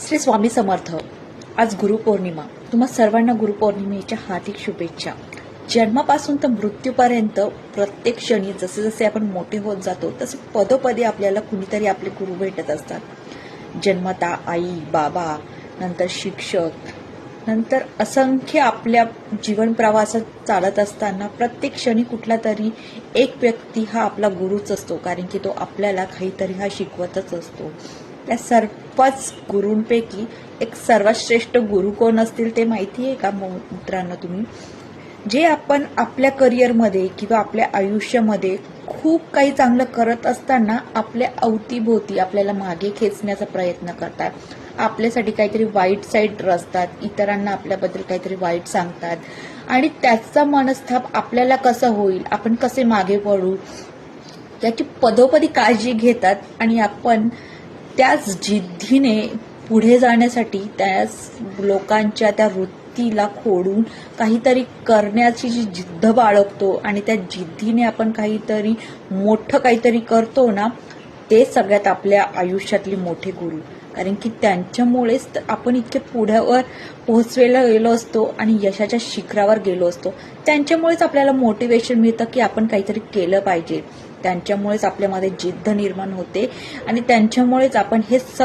श्री स्वामी समर्थ आज गुरुपौर्णिमा. तुम्हा सर्वांना गुरुपौर्णिमेच्या हार्दिक शुभेच्छा. जन्मापासून तर मृत्यूपर्यंत प्रत्येक क्षणी जसे जसे आपण मोठे होत जातो तसे पदोपदी आपल्याला कुणीतरी आपले गुरु भेटत असतात. जन्मता आई बाबा नंतर शिक्षक नंतर असंख्य आपल्या जीवन प्रवासात चालत असताना प्रत्येक क्षणी कुठला तरी एक व्यक्ती हा आपला गुरुच असतो कारण की तो आपल्याला काहीतरी हा शिकवतच असतो. त्या सर्वच गुरूंपैकी एक सर्वात श्रेष्ठ गुरु कोण असतील ते माहिती आहे का मित्रांनो तुम्ही? जे आपण आपल्या करिअरमध्ये किंवा आपल्या आयुष्यामध्ये खूप काही चांगलं करत असताना आपल्या अवतीभोवती आपल्याला मागे खेचण्याचा प्रयत्न करतात. आपल्यासाठी काहीतरी वाईट साईड रचतात इतरांना आपल्याबद्दल काहीतरी वाईट सांगतात. आणि त्याचा मनस्ताप आपल्याला कसा होईल आपण कसे मागे पडू याची पदोपदी काळजी घेतात आणि आपण त्याच जिद्दीने पुढे जाण्यासाठी त्याच लोकांच्या त्या वृत्तीला खोडून काहीतरी करण्याची जी जिद्द बाळगतो आणि त्या जिद्दीने आपण काहीतरी मोठं काहीतरी करतो ना ते सगळ्यात आपल्या आयुष्यातली मोठे गुरु. कारण की त्यांच्यामुळेच तर आपण इतके पुढ्यावर पोहोचवेला गेलो असतो आणि यशाच्या शिखरावर गेलो असतो. त्यांच्यामुळेच आपल्याला मोटिवेशन मिळतं की आपण काहीतरी केलं पाहिजे. त्यांच्यामुळेच आपल्यामध्ये जिद्द निर्माण होते आणि त्यांच्यामुळेच आपण हे